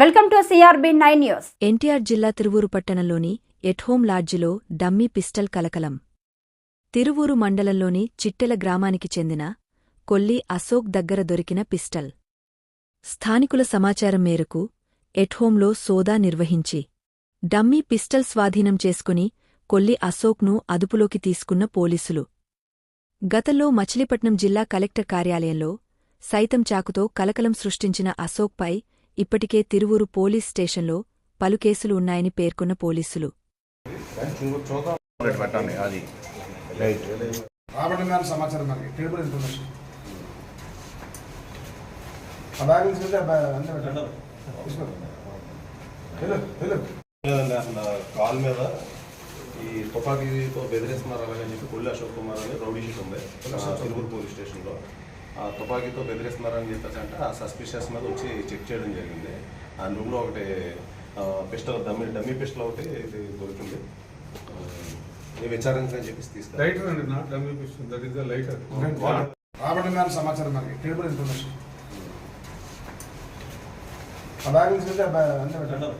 Welcome to CRB nine news. NTR జిల్లా తిరువూరు పట్టణంలోని ఎట్హోమ్ లాడ్జిలో dummy pistol కలకలం. తిరువూరు మండలంలోని చిట్టెల గ్రామానికి చెందిన కొల్లి అశోక్ దగ్గర దొరికిన పిస్టల్. స్థానికుల సమాచారం మేరకు ఎట్హోంలో సోదా నిర్వహించి డమ్మీ పిస్టల్ స్వాధీనం చేసుకుని కొల్లి అశోక్ను అదుపులోకి తీసుకున్న పోలీసులు. గతంలో మచిలీపట్నం జిల్లా కలెక్టర్ కార్యాలయంలో సైతం చాకుతో కలకలం సృష్టించిన అశోక్పై ఇప్పటికే తిరువూరు పోలీస్ స్టేషన్లో పలు కేసులు ఉన్నాయని పేర్కొన్న పోలీసులు. కాల్ మీద ఈ తుపాకీతో బెదిరిస్తున్నారు అలాగని చెప్పి కొల్లి అశోక్ కుమార్ అని రౌడీ షీట్ ఉంది. తిరువురు పోలీస్ స్టేషన్లో. తుపాకీతో బెదిరిస్తున్నారని చెప్పేసి అంటే ఆ సస్పిషియస్ మీద వచ్చి చెక్ చేయడం జరిగింది. ఆ రూమ్లో ఒకటి పిస్టల్ డమ్మీ డమ్మీ పిస్టల్ ఒకటి ఇది దొరికింది. విచారించని చెప్పేసి లైటర్ అండి not dummy pistol that the lighter రాబడి సమాచారం మనకి టేబుల్ ఇన్ఫర్మేషన్ చూద్దాం.